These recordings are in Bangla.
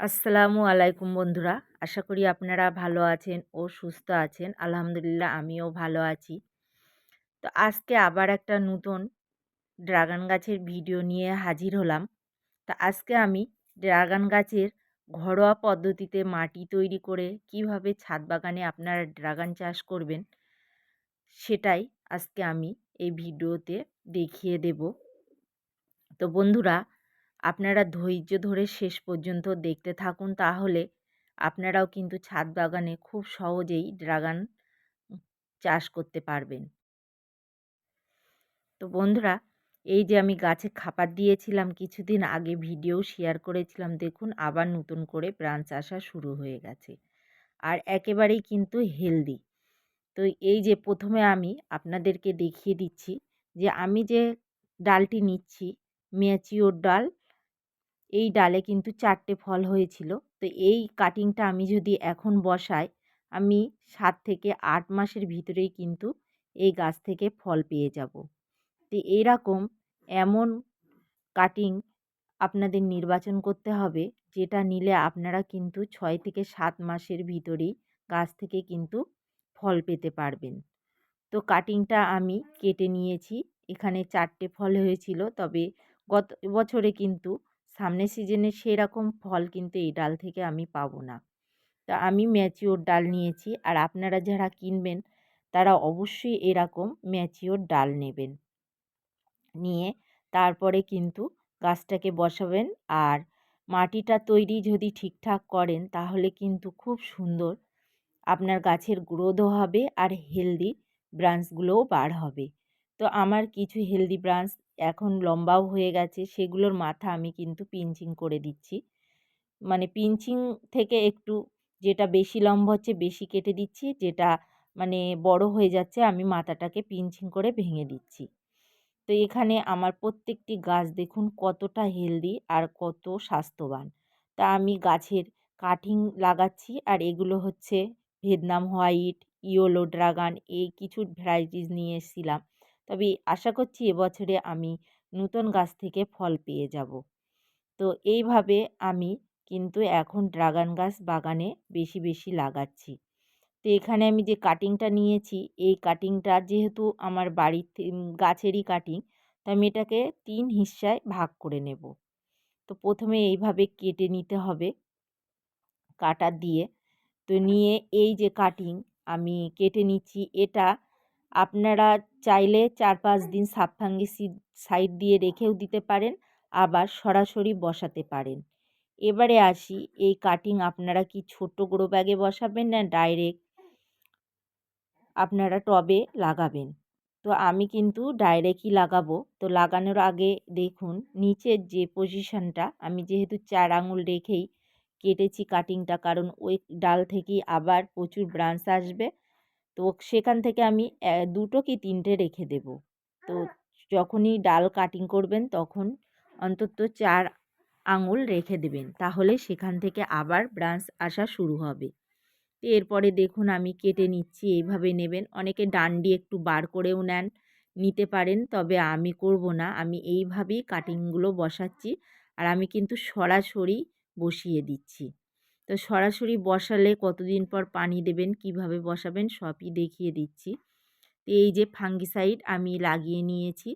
আসসালামু আলাইকুম বন্ধুরা। আশা করি আপনারা ভালো আছেন ও সুস্থ আছেন। আলহামদুলিল্লাহ আমিও ভালো আছি। তো আজকে আবার একটা নতুন ড্রাগন গাছের ভিডিও নিয়ে হাজির হলাম। তো আজকে আমি ড্রাগন গাছের ঘরোয়া পদ্ধতিতে মাটি তৈরি করে কীভাবে ছাদ বাগানে আপনারা ড্রাগন চাষ করবেন, সেটাই আজকে আমি এই ভিডিওতে দেখিয়ে দেব। তো বন্ধুরা আপনারা ধৈর্য ধরে শেষ পর্যন্ত দেখতে থাকুন তাহলে আপনারাও কিন্তু ছাদ বাগানে খুব সহজেই ড্রাগন চাষ করতে পারবেন। তো বন্ধুরা, এই যে আমি গাছে খাবার দিয়েছিলাম কিছুদিন আগে ভিডিও শেয়ার করেছিলাম, দেখুন আবার নতুন করে ব্রাঞ্চ আসা শুরু হয়ে গেছে। আর একেবারেই কিন্তু হেলদি। তো এই যে প্রথমে আমি আপনাদেরকে দেখিয়ে দিচ্ছি যে আমি যে ডালটি নিচ্ছি, ম্যাচিওর ডাল এই ডালে কিন্তু চারটে ফল হয়েছিল। তো এই কাটিংটা আমি যদি এখন বসাই, আমি সাত থেকে আট মাসের ভিতরেই কিন্তু এই গাছ থেকে ফল পেয়ে যাব। তো এরকম এমন কাটিং আপনাদের নির্বাচন করতে হবে, যেটা নিলে আপনারা কিন্তু ছয় থেকে সাত মাসের ভিতরেই গাছ থেকে কিন্তু ফল পেতে পারবেন। তো কাটিংটা আমি কেটে নিয়েছি। এখানে চারটে ফল হয়েছিল, তবে গত বছরে কিন্তু সামনের সিজনে সেরকম ফল কিন্তু এই ডাল থেকে আমি পাবো না। তা আমি ম্যাচিওর ডাল নিয়েছি আর আপনারা যারা কিনবেন, তারা অবশ্যই এরকম ম্যাচিওর ডাল নেবেন। নিয়ে তারপরে কিন্তু গাছটাকে বসাবেন আর মাটিটা তৈরি যদি ঠিকঠাক করেন, তাহলে কিন্তু খুব সুন্দর আপনার গাছের গ্রোথও হবে আর হেলদি ব্রাঞ্চগুলোও বার হবে। তো আমার কিছু হেলদি ব্রাঞ্চ এখন লম্বাও হয়ে গেছে, সেগুলোর মাথা আমি কিন্তু পিঞ্চিং করে দিচ্ছি। মানে পিঞ্চিং থেকে একটু যেটা বেশি লম্বা হচ্ছে বেশি কেটে দিচ্ছি, যেটা মানে বড় হয়ে যাচ্ছে আমি মাথাটাকে পিঞ্চিং করে ভেঙে দিচ্ছি। তো এখানে আমার প্রত্যেকটি গাছ দেখুন কতটা হেলদি আর কত স্বাস্থ্যবান। তা আমি গাছের কাটিং লাগাচ্ছি আর এগুলো হচ্ছে ভিয়েতনাম হোয়াইট, ইয়োলো ড্রাগন এই কিছু ভ্যারাইটিস নিয়ে এসেছিলাম। তবে আশা করছি এবছরে আমি নতুন গাছ থেকে ফল পেয়ে যাব। তো এইভাবে আমি কিন্তু এখন ড্রাগন গাছ বাগানে বেশি বেশি লাগাচ্ছি। তো এখানে আমি যে কাটিংটা নিয়েছি, এই কাটিংটা যেহেতু আমার বাড়ির গাছেরই কাটিং তো আমি এটাকে তিন হিস্সায় ভাগ করে নেব। তো প্রথমে এইভাবে কেটে নিতে হবে। কাটার দিয়ে তো নিয়ে এই যে কাটিং আমি কেটে নিচ্ছি, এটা আপনারা চাইলে চার পাঁচ দিন সাপফাঙ্গি সাইড দিয়ে রেখেও দিতে পারেন, আবার সরাসরি বসাতে পারেন। এবারে আসি, এই কাটিং আপনারা কি ছোট গ্রো ব্যাগে বসাবেন না ডাইরেক্ট আপনারা টবে লাগাবেন? তো আমি কিন্তু ডাইরেক্টই লাগাবো। তো লাগানোর আগে দেখুন, নিচের যে পজিশানটা, আমি যেহেতু চার আঙুল রেখেই কেটেছি কাটিংটা, কারণ ওই ডাল থেকেই আবার প্রচুর ব্রাঞ্চ আসবে। তো সেখান থেকে আমি দুটো কি তিনটে রেখে দেব। তো যখনই ডাল কাটিং করবেন তখন অন্তত চার আঙুল রেখে দেবেন। তাহলে সেখান থেকে আবার ব্রাঞ্চ আসা শুরু হবে। এরপরে দেখুন আমি কেটে নিচ্ছি এইভাবে নেবেন। অনেকে ডান্ডি একটু বার করেও নেন নিতে পারেন তবে আমি করব না। আমি এইভাবেই কাটিংগুলো বসাচ্ছি। আর আমি কিন্তু সরাসরি বসিয়ে দিচ্ছি। তো সরাসরি বসালে কতদিন পর পানি দেবেন, কীভাবে বসাবেন সবই দেখিয়ে দিচ্ছি। তো এই যে ফাঙ্গিসাইড আমি লাগিয়ে নিয়েছি।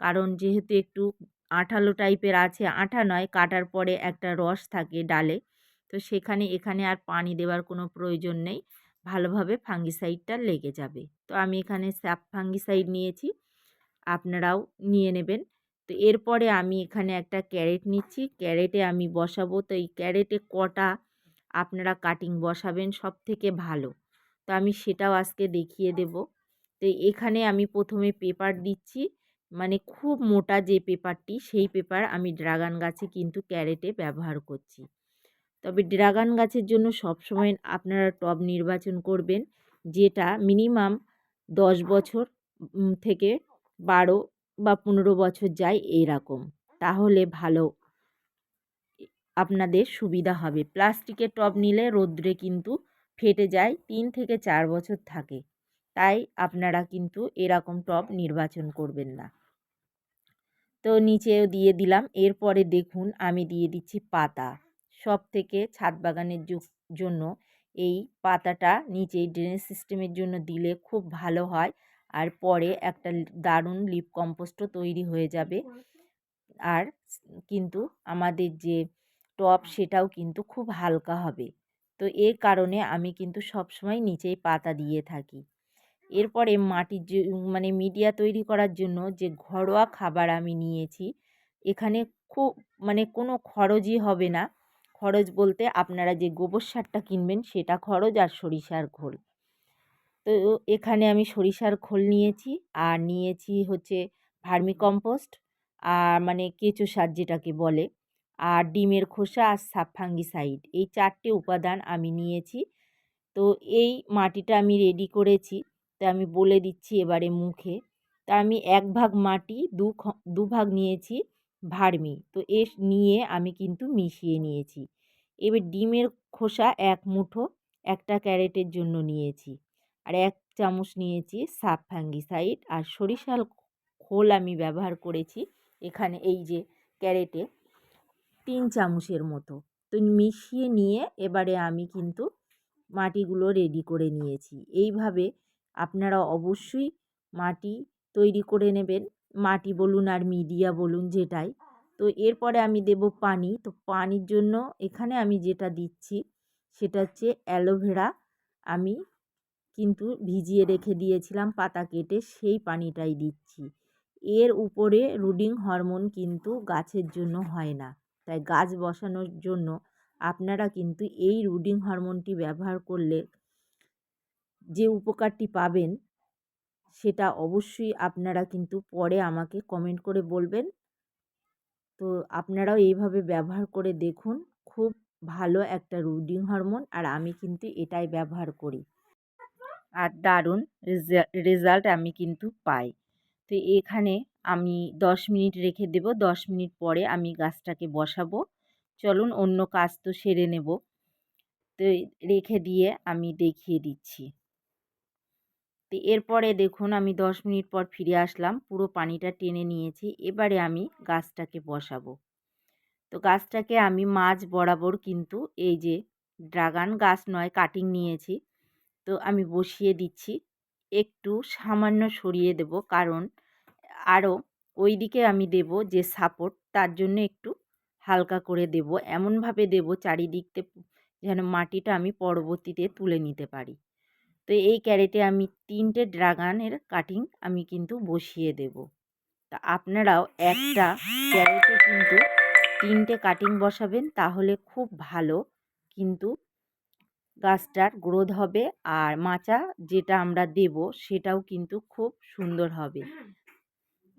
কারণ যেহেতু একটু আঠালো টাইপের আছে, আঠা নয়, কাটার পরে একটা রস থাকে ডালে। তো সেখানে, এখানে আর পানি দেওয়ার কোনো প্রয়োজন নেই। ভালোভাবে ফাঙ্গিসাইডটা লেগে যাবে। তো আমি এখানে স্যাপ ফাঙ্গিসাইড নিয়েছি, আপনারাও নিয়ে নেবেন। তো এরপরে আমি এখানে একটা ক্যারেট নিচ্ছি। ক্যারেটে আমি বসাবো। তো এই ক্যারেটে কটা আপনারা কাটিং বসাবেন সব থেকে ভালো। তো আমি সেটাও আজকে দেখিয়ে দেব। তো এখানে আমি প্রথমে পেপার দিচ্ছি মানে খুব মোটা যে পেপারটি সেই পেপার আমি ড্রাগন গাছে কিন্তু ক্যারেটে ব্যবহার করছি। তবে ড্রাগন গাছের জন্য সবসময় আপনারা টব নির্বাচন করবেন, যেটা মিনিমাম দশ বছর থেকে বারো বা পনেরো বছর যায় এইরকম তাহলে ভালো আপনাদের সুবিধা হবে। প্লাস্টিকের টব নিলে রোদ্রে কিন্তু ফেটে যায়, তিন থেকে চার বছর থাকে। তাই আপনারা কিন্তু এরকম টব নির্বাচন করবেন না। তো নিচেও দিয়ে দিলাম। এরপরে দেখুন, আমি দিয়ে দিচ্ছি পাতা। সব থেকে ছাদ বাগানের জন্য এই পাতাটা নিচে ড্রেনেজ সিস্টেমের জন্য দিলে খুব ভালো হয়। আর পরে একটা দারুণ লিপ কম্পোস্টও তৈরি হয়ে যাবে। আর কিন্তু আমাদের যে টব সেটাও কিন্তু খুব হালকা হবে। তো এর কারণে আমি কিন্তু সবসময় নিচেই পাতা দিয়ে থাকি। এরপরে মাটির যে মানে মিডিয়া তৈরি করার জন্য যে ঘরোয়া খাবার আমি নিয়েছি এখানে খুব মানে কোনো খরচই হবে না। খরচ বলতে আপনারা যে গোবর সারটা কিনবেন সেটা খরচ আর সরিষার খোল। তো এখানে আমি সরিষার খোল নিয়েছি আর নিয়েছি হচ্ছে ভার্মিকম্পোস্ট আর মানে কেঁচো সার যেটাকে বলে। আর ডিমের খোসা আর সাব ফাঙ্গিসাইড। এই চারটে উপাদান আমি নিয়েছি। তো এই মাটিটা আমি রেডি করেছি। তা আমি বলে দিচ্ছি এবারে মুখে। তা আমি এক ভাগ মাটি, দু দু ভাগ নিয়েছি ভার্মি। তো এ নিয়ে আমি কিন্তু মিশিয়ে নিয়েছি। এবার ডিমের খোসা এক মুঠো, একটা ক্যারেটের জন্য নিয়েছি। আর এক চামচ নিয়েছি সাব ফাঙ্গিসাইড। আর সরিষার খোল আমি ব্যবহার করেছি এখানে এই যে ক্যারেটে। তিন চামচের মতো। তো মিশিয়ে নিয়ে এবারে আমি কিন্তু মাটিগুলো রেডি করে নিয়েছি। এইভাবে আপনারা অবশ্যই মাটি তৈরি করে নেবেন। মাটি বলুন আর মিডিয়া বলুন যেটাই। তো এরপরে আমি দেব পানি। তো পানির জন্য এখানে আমি যেটা দিচ্ছি সেটা হচ্ছে অ্যালোভেরা। আমি কিন্তু ভিজিয়ে রেখে দিয়েছিলাম পাতা কেটে, সেই পানিটাই দিচ্ছি। এর উপরে রুডিং হরমোন কিন্তু গাছের জন্য হয় না। তাই গাছ বসানোর জন্য আপনারা কিন্তু এই রুডিং হরমোনটি ব্যবহার করলে যে উপকারটি পাবেন, সেটা অবশ্যই আপনারা কিন্তু পরে আমাকে কমেন্ট করে বলবেন। তো আপনারাও এইভাবে ব্যবহার করে দেখুন, খুব ভালো একটা রুডিং হরমোন আর আমি কিন্তু এটাই ব্যবহার করি। আর দারুণ রেজাল্ট আমি কিন্তু পাই। তো এখানে আমি দশ মিনিট রেখে দেব। দশ মিনিট পরে আমি গাছটাকে বসাবো। চলুন অন্য কাজ তো সেরে নেব। তো রেখে দিয়ে আমি দেখিয়ে দিচ্ছি। তো এরপরে দেখুন আমি দশ মিনিট পর ফিরে আসলাম। পুরো পানিটা টেনে নিয়েছি। এবারে আমি গাছটাকে বসাবো। তো গাছটাকে আমি মাঝ বরাবর কিন্তু এই যে ড্রাগন গাছ নয়, কাটিং নিয়েছি। তো আমি বসিয়ে দিচ্ছি। একটু সামান্য সরিয়ে দেব। কারণ আরও ওই দিকে আমি দেব যে সাপোর্ট তার জন্য একটু হালকা করে দেব। এমনভাবে দেব চারিদিকতে যেন মাটিটা আমি পরবর্তীতে তুলে নিতে পারি। তো এই ক্যারেটে আমি তিনটে ড্রাগনের কাটিং আমি কিন্তু বসিয়ে দেব। তা আপনারাও একটা ক্যারেটে কিন্তু তিনটে কাটিং বসাবেন, তাহলে খুব ভালো। কিন্তু গাছটার গ্রোথ হবে আর মাচা যেটা আমরা দেব সেটাও কিন্তু খুব সুন্দর হবে।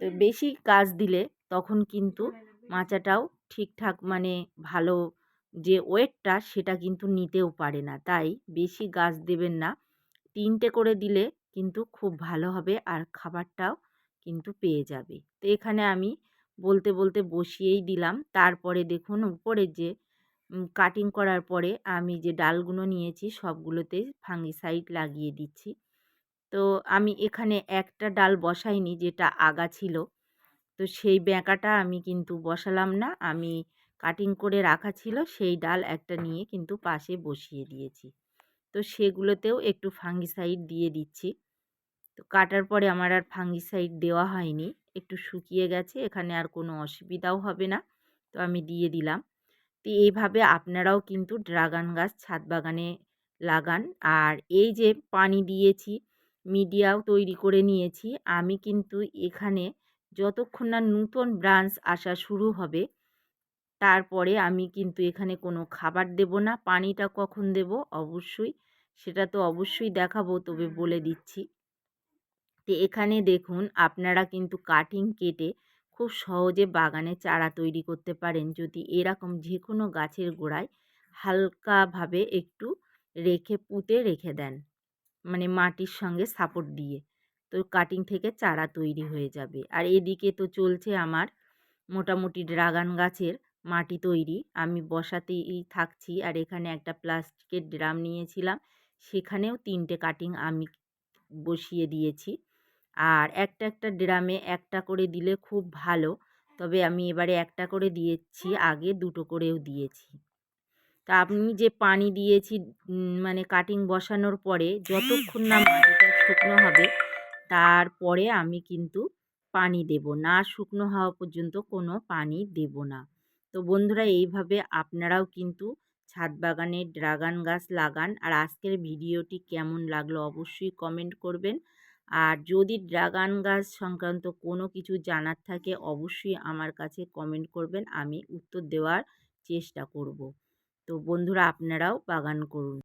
তো বেশি গাছ দিলে তখন কিন্তু মাচাটাও ঠিকঠাক মানে ভালো যে ওয়েটটা সেটা কিন্তু নিতেও পারে না। তাই বেশি গাছ দেবেন না। তিনটে করে দিলে কিন্তু খুব ভালো হবে আর খাবারটাও কিন্তু পেয়ে যাবে। তো এখানে আমি বলতে বলতে বসিয়েই দিলাম। তারপরে দেখুন উপরে যে কাটিং করার পরে আমি যে ডালগুলো নিয়েছি সবগুলোতে ফাঙ্গিসাইড লাগিয়ে দিচ্ছি। তো আমি এখানে একটা ডাল বসাইনি যেটা আগা ছিল। তো সেই ব্যাঁকাটা আমি কিন্তু বসালাম না, আমি কাটিং করে রাখা ছিল, সেই ডাল একটা নিয়ে কিন্তু পাশে বসিয়ে দিয়েছি। তো সেগুলোতেও একটু ফাঙ্গিসাইড দিয়ে দিচ্ছি। তো কাটার পরে আমার আর ফাঙ্গিসাইড দেওয়া হয়নি, একটু শুকিয়ে গেছে, এখানে আর কোনো অসুবিধাও হবে না। তো আমি দিয়ে দিলাম। তো এইভাবে আপনারাও কিন্তু ড্রাগন গাছ ছাদ বাগানে লাগান। আর এই যে পানি দিয়েছি, মিডিয়াও তৈরি করে নিয়েছি, আমি কিন্তু এখানে যতক্ষণ না নূতন ব্রাঞ্চ আসা শুরু হবে, তারপরে আমি কিন্তু এখানে কোনো খাবার দেব না। পানিটা কখন দেব? অবশ্যই, সেটা তো অবশ্যই দেখাবো, তবে বলে দিচ্ছি। তো এখানে দেখুন, আপনারা কিন্তু কাটিং কেটে খুব সহজে বাগানে চারা তৈরি করতে পারেন। যদি এরকম যে কোনো গাছের গোড়ায় হালকাভাবে একটু রেখে, পুঁতে রেখে দেন মানে মাটির সঙ্গে সাপোর্ট দিয়ে, তো কাটিং থেকে চারা তৈরি হয়ে যাবে। আর এদিকে তো চলছে আমার মোটামুটি ড্রাগন গাছের মাটি তৈরি। আমি বসাতেই থাকছি আর এখানে একটা প্লাস্টিকের ড্রাম নিয়েছিলাম। সেখানেও তিনটে কাটিং আমি বসিয়ে দিয়েছি। আর একটা একটা ড্রামে একটা করে দিলে খুব ভালো। তবে আমি এবারে একটা করে দিয়েছি, আগে দুটো করেও দিয়েছি। তা আপনি যে পানি দিয়েছি মানে কাটিং বসানোর পরে যতক্ষণ না মাটিটা শুকনো হবে, তারপরে আমি কিন্তু পানি দেব। না শুকনো হওয়া পর্যন্ত কোনো পানি দেব না। তো বন্ধুরা, এইভাবে আপনারাও কিন্তু ছাদ বাগানে ড্রাগন গাছ লাগান। আর আজকের ভিডিওটি কেমন লাগল অবশ্যই কমেন্ট করবেন। আর যদি ড্রাগান গাছ সংক্রান্ত কোনো কিছু জানার থাকে, অবশ্যই আমার কাছে কমেন্ট করবেন। আমি উত্তর দেওয়ার চেষ্টা করব। তো বন্ধুরা, আপনারাও বাগান করুন।